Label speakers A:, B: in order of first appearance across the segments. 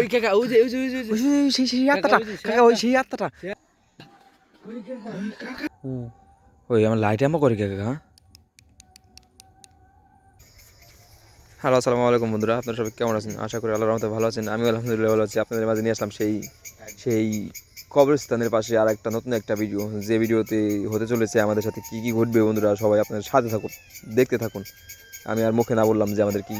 A: ওই কাকা ওই যে ওই যে ওই যে,
B: সেই সেই আত্মাটা
A: ওই যে সেই
B: কাকা ওই সেই আত্মাটা। ওই আমার লাইট করে কাকা? হ্যাঁ হ্যালো আসসালামু আলাইকুম বন্ধুরা আপনারা সবাই কেমন আছেন? আশা করি আল্লাহর রহমতে ভালো আছেন। আমি আলহামদুলিল্লাহ ভালো আছি। আপনাদের মাঝে নিয়ে আসলাম সেই সেই কবরস্থানের পাশে আর একটা নতুন একটা ভিডিও। যে ভিডিওতে হতে চলেছে আমাদের সাথে কী কী ঘটবে বন্ধুরা সবাই আপনাদের সাথে থাকুন দেখতে থাকুন। আমি আর মুখে না বললাম যে আমাদের কী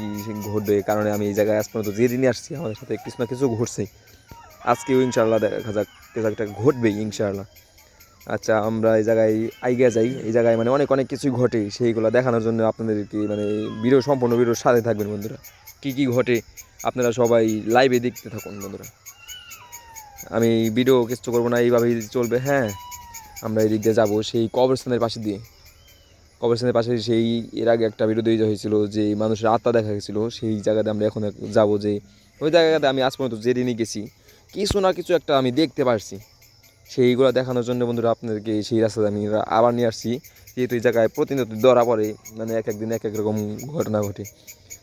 B: ঘটবে, কারণে আমি এই জায়গায় আজ পর্যন্ত যে দিনই আসছি, আমাদের সাথে কিছু না কিছু ঘটছেই। আজকেও ইনশাআল্লাহ দেখা যাক কিছু একটা ঘটবেই ইনশাআল্লাহ। আচ্ছা আমরা এই জায়গায় আইগিয়া যাই। এই জায়গায় মানে অনেক অনেক কিছুই ঘটে, সেইগুলো দেখানোর জন্য আপনাদেরকে মানে ভিডিও সম্পূর্ণ ভিডিওর সাথে থাকবেন বন্ধুরা। কী কী ঘটে, আপনারা সবাই লাইভে দেখতে থাকুন বন্ধুরা। আমি ভিডিও কিছু করব না, এইভাবেই চলবে হ্যাঁ। আমরা এই দিক দিয়ে যাব, সেই কবরস্থানের পাশে দিয়ে। কবরস্থানের পাশে সেই, এর আগে একটা দিয়ে হয়েছিল যে মানুষের আত্মা দেখা গেছিল, সেই জায়গাতে আমরা এখন যাব যে, ওই জায়গাতে আমি আজ পর্যন্ত যেদিনই গেছি। কিছু না কিছু একটা আমি দেখতে পারছি। সেইগুলো দেখানোর জন্য বন্ধুরা আপনাদেরকে সেই রাস্তাতে আমি আবার নিয়ে আসছি। যেহেতু এই জায়গায় প্রতিনিয়ত ধরা পড়ে মানে এক একদিন এক এক রকম ঘটনা ঘটে।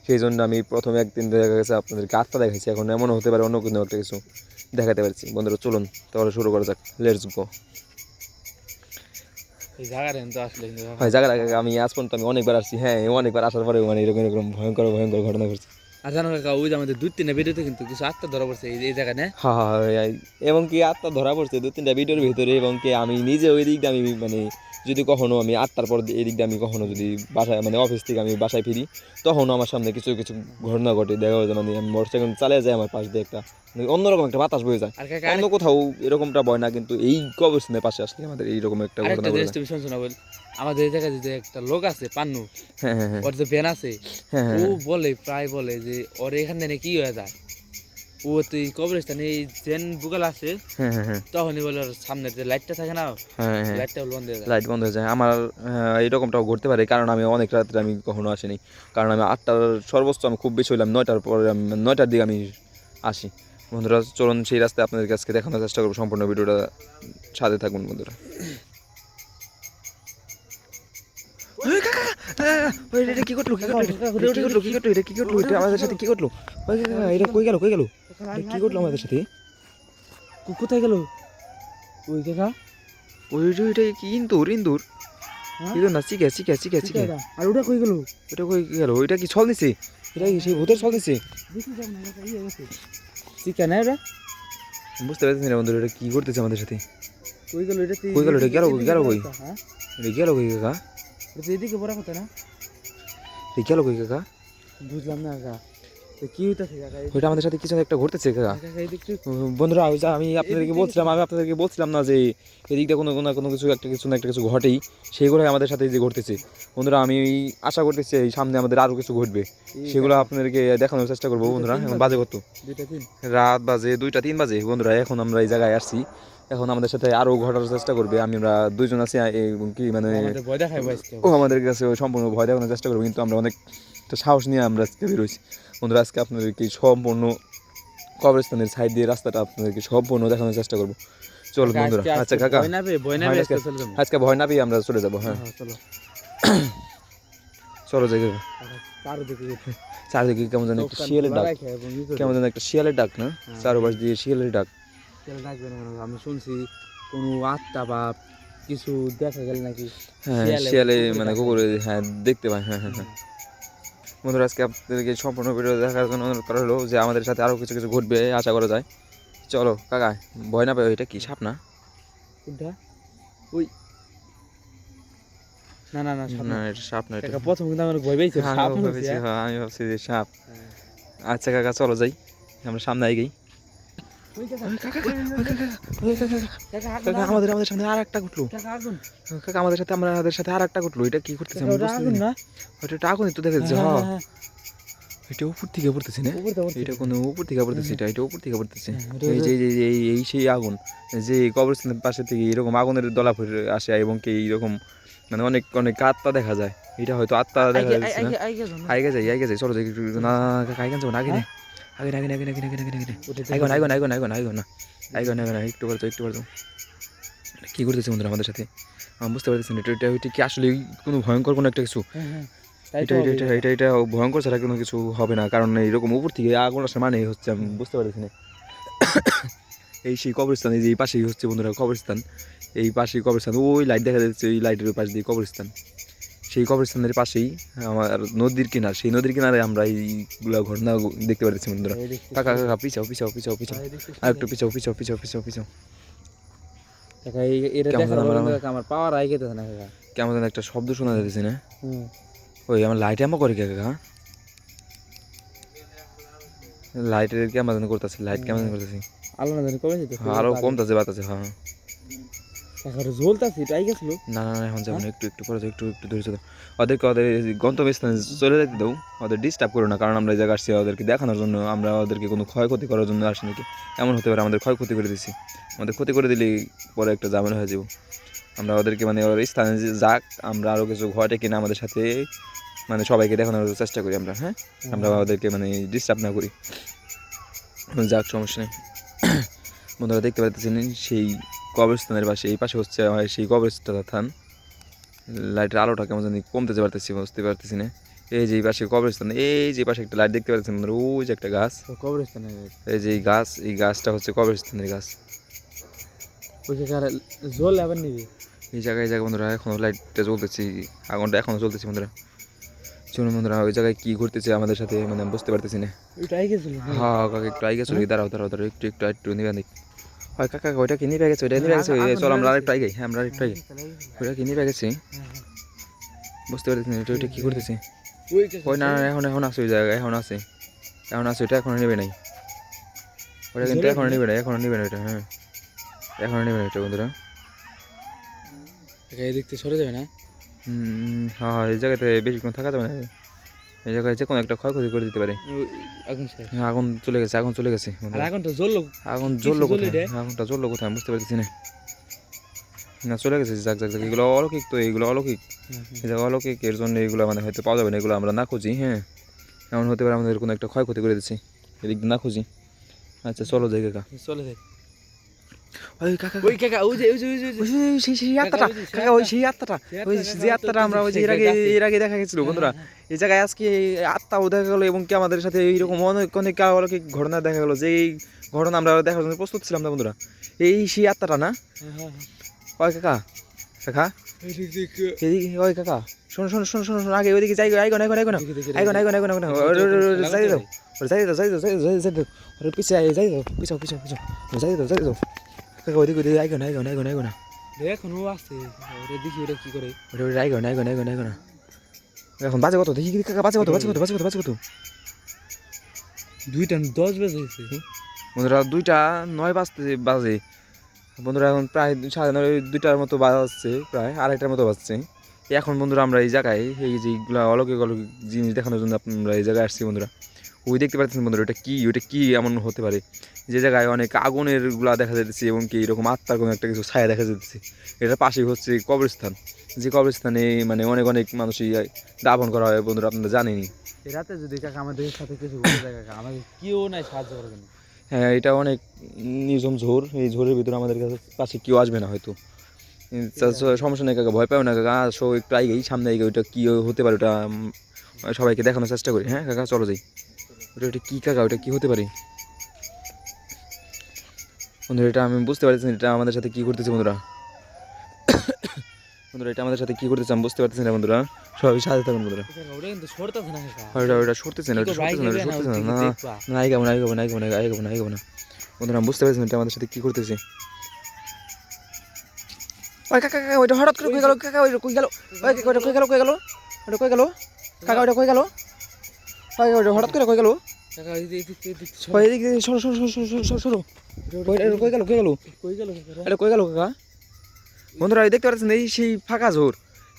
B: সেই জন্য আমি প্রথমে একদিন দেখা গেছে আপনাদেরকে আত্মা দেখাচ্ছি এখন এমনও হতে পারে অন্য কোনো একটা কিছু দেখাতে পারছি। বন্ধুরা চলুন, তাহলে শুরু করা যাক। লেটস গো
A: এই জায়গাটা কিন্তু আসলে কিন্তু
B: হয় আমি আজ পর্যন্ত আমি অনেকবার আসছি হ্যাঁ অনেকবার আসার পরে মানে এরকম এরকম ভয়ঙ্কর ভয়ঙ্কর ঘটনা ঘটছে।
A: আর কাকা ওই আমাদের দুই তিনটা ভিডিওতে কিন্তু কিছু আত্মা ধরা পড়ছে এই এই জায়গায় না?
B: হ্যাঁ হ্যাঁ হ্যাঁ, এবং কি আত্মা ধরা পড়ছে দু তিনটা ভিডিওর ভিতরে এবং কি আমি নিজে ওই দিক আমি মানে যদি কখনো আমি আটটার পর আমি কখনো যদি বাসায় মানে অফিস থেকে আমি বাসায় ফিরি তখনও আমার সামনে কিছু কিছু ঘটনা ঘটে। দেখা যায় মানে আমি মোটরসাইকেল চালিয়ে যায় আমার পাশ দিয়ে একটা মানে অন্যরকম একটা বাতাস বয়ে যায়। অন্য কোথাও এরকমটা ভয় না কিন্তু এই কবরস্থানের পাশে আসলে আমাদের এইরকম একটা ঘটনা
A: আমাদের এই জায়গায় যে একটা লোক আছে পান্নু
B: হ্যাঁ হ্যাঁ হ্যাঁ।
A: ওর যে ভ্যান আছে ও বলে প্রায় বলে যে ওর এখান থেকে কি হয়ে যায়? ও তুই কবরস্থানে এই জেন বুকাল আছে তখনই বলে ওর সামনে যে লাইটটা থাকে না লাইটটা বন্ধ হয়ে যায়।
B: লাইট বন্ধ হয়ে যায়। আমার আহ, এরকমটাও ঘটতে পারে কারণ আমি অনেক রাত্রে আমি কখনো আসিনি। কারণ আমি আটটার সর্বোচ্চ আমি খুব বেশি হইলাম নয়টার পরে আমি নয়টার দিকে আমি আসি। বন্ধুরা চলুন সেই রাস্তায় আপনাদের কাছকে দেখানোর চেষ্টা করব। সম্পূর্ণ ভিডিওটা সাথে থাকুন বন্ধুরা ওই কাকা, কাকা, ওই এটা কি করল কি করল এটা কি করল কি করল এটা কি করল এটা আমাদের সাথে কি করল? এটা কই গেল কই গেল? এটা কি করল আমাদের সাথে?
A: কোথায় গেল? ওই
B: ওইটা কি ইন্দুর ইন্দুর?
A: হ্যাঁ?
B: ইন্দুর না চিকা চিকা চিকা চিকা
A: আর ওটা কই গেল?
B: ওটা কই গেল? ওইটা কি ছল দিছে? এটা কি সেই ভূতের ছল দিছে?
A: দেখি যাব না কাকা ইয়ে চিকা না
B: বুঝতে পারতেছি না বন্ধুরা এটা কি করতেছে আমাদের সাথে?
A: কই গেল এটা
B: কই গেল? এটা গেল কই? গেল কই?
A: হ্যাঁ?
B: এটা গেল কই কাকা
A: এটা এদিকে বড় কথা না?
B: গেল কই কাকা?
A: বুঝলাম না কাকা। কি হইতাছে কাকা?
B: ওইটা আমাদের সাথে কিছু একটা ঘটতেছে কাকা। বন্ধুরা ওই যে আমি আপনাদেরকে বলছিলাম আমি আপনাদেরকে বলছিলাম না যে এদিক দিয়ে কোনো কোনো কোনো কিছু একটা কিছু না একটা কিছু ঘটেই সেইগুলোই আমাদের সাথে যে ঘটতেছে। বন্ধুরা আমি আশা করতেছি এই সামনে আমাদের আরও কিছু ঘটবে। সেগুলো আপনাদেরকে দেখানোর চেষ্টা করব বন্ধুরা এখন বাজে। কত? রাত বাজে দুইটা তিন বাজে। বন্ধুরা এখন আমরা এই জায়গায় আসছি। এখন আমাদের সাথে আরও ঘটার চেষ্টা করবে। আমি আমরা দুইজন আছি কি মানে ও আমাদের কাছে সম্পূর্ণ ভয় দেখানোর চেষ্টা করব কিন্তু আমরা অনেক সাহস নিয়ে আমরা আজকে বেরোইছি বন্ধুরা আজকে আপনাদেরকে সম্পূর্ণ কবরস্থানের সাইড দিয়ে রাস্তাটা আপনাদেরকে সম্পূর্ণ দেখানোর চেষ্টা করব। চলো বন্ধুরা
A: আজকে
B: আচ্ছা কাকা। আজকে- ভয় না পেয়ে আমরা চলে যাব হ্যাঁ।
A: হ্যাঁ, চলো।
B: যাই
A: চারিদিকে।
B: কেমন যেন একটা শিয়ালের ডাক। কেমন যেন একটা শিয়ালের ডাক না?
A: হ্যাঁ।
B: চারোপাশ দিয়ে শিয়ালের ডাক।
A: ডাকবে না আমি শুনছি কোনো আত্মা বা কিছু দেখা গেল নাকি?
B: হ্যাঁ
A: শিয়ালে-
B: মানে। কুকুরে হ্যাঁ দেখতে পাই হ্যাঁ হ্যাঁ হ্যাঁ। বন্ধুরা আজকে আপনাদেরকে সম্পূর্ণ ভিডিও দেখার জন্য অনুরোধ করা হলো যে আমাদের সাথে আরও কিছু কিছু ঘটবে আশা করা যায়। চলো কাকা ভয় না পাই এটা কি সাপ না?
A: ওই। না না না
B: না। এটা সাপ না এটা
A: প্রথম কিন্তু আমার ভয় পেয়েছে
B: হ্যাঁ,
A: সাপ
B: আমি
A: হচ্ছে,
B: ভেবেছি,
A: হ্যাঁ।
B: আমি ভাবছি যে সাপ।
A: হ্যাঁ।
B: আচ্ছা কাকা চলো যাই। আমরা সামনে
A: ওই
B: আমাদের আমাদের সামনে আর একটা
A: কাকা,
B: আমাদের সাথে আমাদের সাথে আর একটা এটা কি করতেছে তো দেখা যাচ্ছে
A: হ্যাঁ,
B: হ্যাঁ
A: হ্যাঁ,
B: এটা উপর থেকে পড়তেছে না
A: হ্যাঁ,
B: এটা কোনো উপর থেকে পড়তেছে এটা এটা উপর থেকে পড়তেছে
A: হ্যাঁ,
B: এই যে এই এই সেই আগুন যে কবরস্থানের পাশে থেকে এরকম আগুনের দলা আসে এবং কি এইরকম মানে অনেক অনেক আত্মা দেখা যায় এটা হয়তো আত্মা দেখা যাচ্ছে না যাই যাই চলো না আগে যাব নে আগে আগে আগে আগে আগে আগে আগে
A: ওটা তো-
B: আইগন আইগন আইগন আইগন আইগন না আইগন আইগন একটু একটু কি করতেছে বন্ধুরা আমাদের সাথে আমি বুঝতে পারতেছি না এটা এটা কি আসলে কোনো ভয়ঙ্কর কোনো একটা কিছু
A: হ্যাঁ, হ্যাঁ।
B: এটা এটা এটা এটা এটা ভয়ঙ্কর ছাড়া কোনো কিছু হবে না কারণ এরকম উপর থেকে আগুন আসে মানে হচ্ছে আমি বুঝতে পারতেছি না এই সেই কবরস্থান এই যে এই পাশেই হচ্ছে বন্ধুরা কবরস্থান এই পাশেই কবরস্থান ওই লাইট দেখা যাচ্ছে ওই লাইটের পাশ দিয়ে কবরস্থান সেই কবরস্থানের পাশেই আমার নদীর কিনার সেই নদীর কিনারে আমরা এইগুলা ঘটনা দেখতে পাচ্ছি বন্ধুরা। কাকা কাকা পিছাও পিছাও পিছাও পিছাও। আর একটু পিছাও পিছাও পিছাও পিছাও পিছাও। কেমন আমার-
A: পাওয়ার আই গেতেছে না কাকা।
B: কেমন যেন একটা শব্দ শোনা যাচ্ছে না। ওই আমার লাইট এমন করে কে কাকা? লাইটের কেমন যেন করতেছে লাইট কেমন করতেছে।
A: আলো না জানি কমে যেতে
B: আরও কমতেছে বাতাসে হ্যাঁ।
A: কাকা ঝোলতাছি এটাই গেছিল।
B: না না এখন যাব না একটু একটু পরে একটু একটু ধরে। দাও ওদেরকে ওদের গন্তব্যস্থানে চলে যেতে দাও ওদের ডিস্টার্ব করো না কারণ আমরা এই জায়গায় আসছি ওদেরকে দেখানোর জন্য আমরা ওদেরকে কোনো ক্ষয়ক্ষতি করার জন্য আসি নাকি? এমন হতে পারে আমাদের ক্ষয়ক্ষতি করে দিচ্ছি আমাদের ক্ষতি করে দিলে পরে একটা ঝামেলা হয়ে যাব। আমরা ওদেরকে মানে ওর স্থানে যাক আমরা আরও কিছু ঘটে কিনা আমাদের সাথে মানে সবাইকে দেখানোর চেষ্টা করি আমরা হ্যাঁ? আমরা ওদেরকে মানে ডিস্টার্ব না করি। যাক সমস্যা নেই। বন্ধুরা দেখতে পাচ্ছেন সেই কবরস্থানের পাশে এই পাশে হচ্ছে আমার সেই কবরস্থান লাইটের আলোটা কেমন জানি কমতেছে পারতেছি বুঝতে পারতেছি না। এই যে এই পাশে কবরস্থান এই যে পাশে একটা লাইট দেখতে পাচ্ছেন ওই যে একটা গাছ।
A: তো কবরস্থানে
B: এই যে এই গাছ এই গাছটা হচ্ছে কবরস্থানের গাছ।
A: জল আবার নিবি।
B: এই জায়গায় এই জায়গায় বন্ধুরা এখনও লাইটটা জ্বলতেছি আগুনটা এখনও চলতেছে বন্ধুরা। চলুন বন্ধুরা ওই জায়গায় কী ঘুরতেছে আমাদের সাথে মানে বুঝতে পারতেছি না। হ্যাঁ একটু আগে চলি দাঁড়াও দাঁড়াও দাঁড়াও একটু একটু একটু নিবে দেখ হয় কাকা ওইটা কি নিবে গেছে? ওইটা নিবে গেছে চল আমরা আরেকটু আগে হ্যাঁ আমরা আরেকটু আগে। ওইটা কি নিবে গেছে। বুঝতে পারতেছি না ওইটা কী করতেছে?
A: ওই
B: না না, এখন এখন আছে ওই জায়গায় এখন আছে। এখন আছে ওইটা এখনও নেবে নাই। ওটা কিন্তু
A: জ্বলে
B: এখনও নেবে না এখনও নেবে না ওইটা হ্যাঁ। এখনও নেবে না এটা বন্ধুরা।
A: এই দেখতে সরে যাবে না?
B: হুম, হ্যাঁ হ্যাঁ, এই জায়গাতে বেশিক্ষণ থাকা যাবে না। এই জায়গায় যে কোনো একটা ক্ষয়ক্ষতি করে দিতে পারে।
A: আগুন
B: হ্যাঁ, আগুন চলে গেছে আগুন চলে গেছে
A: জ্বললো
B: আগুন জ্বললো কোথায়? আগুনটা জ্বললো কোথায়? আমি বুঝতে পারতেছি না। না চলে গেছে যাক যাক যাক এগুলো অলৌকিক তো এগুলো অলৌকিক। এই অলৌকিক এর জন্য এগুলো মানে হয়তো পাওয়া যাবে না এগুলো আমরা না খুঁজি হ্যাঁ। এমন হতে পারে আমাদের কোনো একটা ক্ষয়ক্ষতি করে দিচ্ছি। এদিক না খুঁজি। আচ্ছা চলো যাই কাকা
A: চলে যাই
B: ওই কাকা
A: ওই কাকা ওই যে ওই যে ওই যে, ওই
B: সেই- সেই আত্মাটা কাকা ওই সেই আত্মাটা ওই যে আত্মাটা আমরা ওই যে এর আগে এর আগে দেখা গেছিল বন্ধুরা এই জায়গায় আজকে আত্মাও দেখা গেলো এবং কি আমাদের সাথে এইরকম অনেক অনেক অলৌকিক ঘটনা দেখা গেলো যে এই ঘটনা আমরা দেখার জন্য প্রস্তুত ছিলাম না বন্ধুরা এই সেই আত্মাটা না
A: হ্যাঁ, হ্যাঁ,
B: ওই কাকা কাকা
A: হ্যাঁ। এদিক
B: ওই কাকা শোনো শোনো শোনো শোনো শোনো আগে ওইদিকে যাই আইগো আইগো আইগো আইগো আইগো আইগো আইগো যাই দাও যাই দাও যাই দাও যাই দাও যাই দাও ওরে পিছে যাই দাও পিছাও পিছাও পিছাও যাই দাও যাই দাও কাকা ওইদিকে ওইদিকে আইগো না আইগো না আইগো না আইগো না।
A: এখন ও ওরে দেখি ওটা কি করে।
B: ওরে আইগো না আইগো না আইগো না আইগো না। এখন বাজে কত? দেখি কাকা বাজে কত বাজে কত বাজে কত বাজে কত?
A: দুইটা দশ বেজে
B: বন্ধুরা দুইটা নয় বাজতে বাজে। বন্ধুরা এখন প্রায় সাড়ে নয় দুইটার মতো বাজছে প্রায় আড়াইটার মতো বাজছে। এখন বন্ধুরা আমরা এই জায়গায় এই যেগুলো অলৌকিক অলৌকিক জিনিস দেখানোর জন্য আমরা এই জায়গায় আসছি বন্ধুরা। ওই দেখতে পাচ্ছেন বন্ধুরা ওটা কী ওটা কী এমন হতে পারে? যে জায়গায় অনেক আগুনেরগুলা দেখা যাচ্ছে এবং কি এরকম আত্মার কোনো একটা কিছু ছায়া দেখা যাচ্ছে এটার পাশেই হচ্ছে কবরস্থান। যে কবরস্থানে মানে অনেক অনেক মানুষই দাফন করা হয় বন্ধুরা আপনারা জানেনই।
A: এই রাতে যদি কাকা আমাদের সাথে কিছু আমাদের কেউ নাই সাহায্য করবে না
B: হ্যাঁ এটা অনেক নির্জন ঝোর। এই ঝোরের ভিতরে আমাদের কাছে পাশে কেউ আসবে না হয়তো। সমস্যা নেই কাকা ভয় পাও না কাকা। আসো একটু আইগেই সামনে আইগে ওইটা কী হতে পারে ওটা সবাইকে দেখানোর চেষ্টা করি। হ্যাঁ কাকা চলো যাই। ওটা ওটা কী কাকা ওটা কী হতে পারে? বন্ধুরা এটা আমি বুঝতে পারছি না, এটা আমাদের সাথে কী করতেছে বন্ধুরা? বন্ধুরা এটা আমাদের সাথে কী করতেছে আমি বুঝতে পারতেছি না বন্ধুরা। সবাই সাথে থাকুন বন্ধুরা।
A: ওটা
B: ওটা সরতেছে না ওটা সরতেছে না ওটা সরতেছে
A: না,
B: না।
A: ওদিকে
B: না
A: দেখবা।
B: না আইগাবো না আইগাবো না আইগাবো না বন্ধুরা আমি বুঝতে পারছি এটা আমাদের সাথে কি করতেছে। ওই কাকা কাকা ওইটা হঠাৎ করে কই গেল? কাকা ওইটা কই গেল? ওই ওইটা কই গেল? কই গেল? ওটা কই গেল? কাকা ওইটা কই গেল? ওই হঠাৎ করে কই গেল? সরো। সরো সরো সরো সরো কই গেল কই গেল?
A: কই গেল
B: এটা কই গেল কাকা? বন্ধুরা এই দেখতে পাচ্ছেন এই সেই ফাঁকা ঝোর।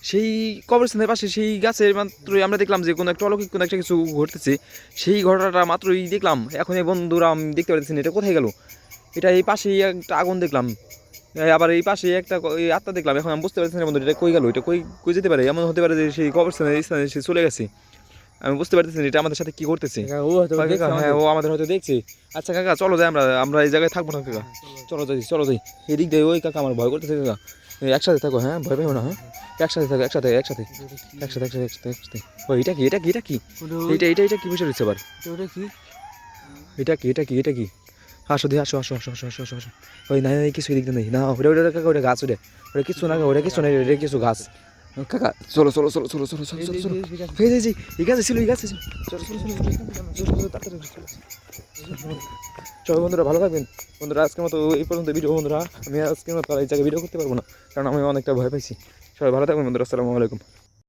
B: সেই কবরস্থানের পাশে সেই গাছের মাত্রই আমরা দেখলাম যে কোনো একটা অলৌকিক কোনো একটা কিছু ঘটতেছে। সেই ঘটনাটা মাত্রই দেখলাম। এখন এই বন্ধুরা আমি দেখতে পাচ্ছি না এটা কোথায় গেল? এটা এই পাশেই একটা আগুন দেখলাম। আবার এই পাশে একটা আত্মা দেখলাম। এখন আমি বুঝতে পারছি না বন্ধু এটা কই গেল? এটা কই কই যেতে পারে? এমন হতে পারে যে সেই কবরস্থানের স্থানে সে চলে গেছে। আমি বুঝতে পারতেছি এটা আমাদের সাথে কি করতেছে।
A: ও
B: হ্যাঁ
A: আমাদের।
B: ও আমাদের হয়তো দেখছে। আচ্ছা কাকা চলো যাই আমরা আমরা এই জায়গায় থাকব না কাকা। চলো যাই চলো যাই। এদিক দিয়ে ওই কাকা আমার ভয় করতেছে কাকা। একসাথে থাকো হ্যাঁ ভয় পাইও না হ্যাঁ। একসাথে থাকো একসাথে একসাথে। একসাথে একসাথে একসাথে একসাথে। ও এটা কি এটা কি এটা কি? এটা এটা এটা কি বিষয় হচ্ছে আবার? এটা কি? এটা কি এটা কি আসো দিয়ে আসো আসো আসো আসো আসো আসো আসো। ওই নাই কিছু দিকতে নেই। না ওটা ওটা কাকা ওটা গাছ ওটা। ওটা কিছু না ওটা কিছু নেই ওটা কিছু গাছ। কাকা চলো চলো চলো চলো চলো চলো চলো চলো এই যে যে এই গাছে ছিল এই গাছে ছিল চলো বন্ধুরা ভালো থাকবেন বন্ধুরা আজকের মতো এই পর্যন্ত ভিডিও বন্ধুরা আমি আজকে মতো আর এই জায়গায় ভিডিও করতে পারব না কারণ আমি অনেকটা ভয় পাইছি সবাই ভালো থাকবেন বন্ধুরা আসসালামু আলাইকুম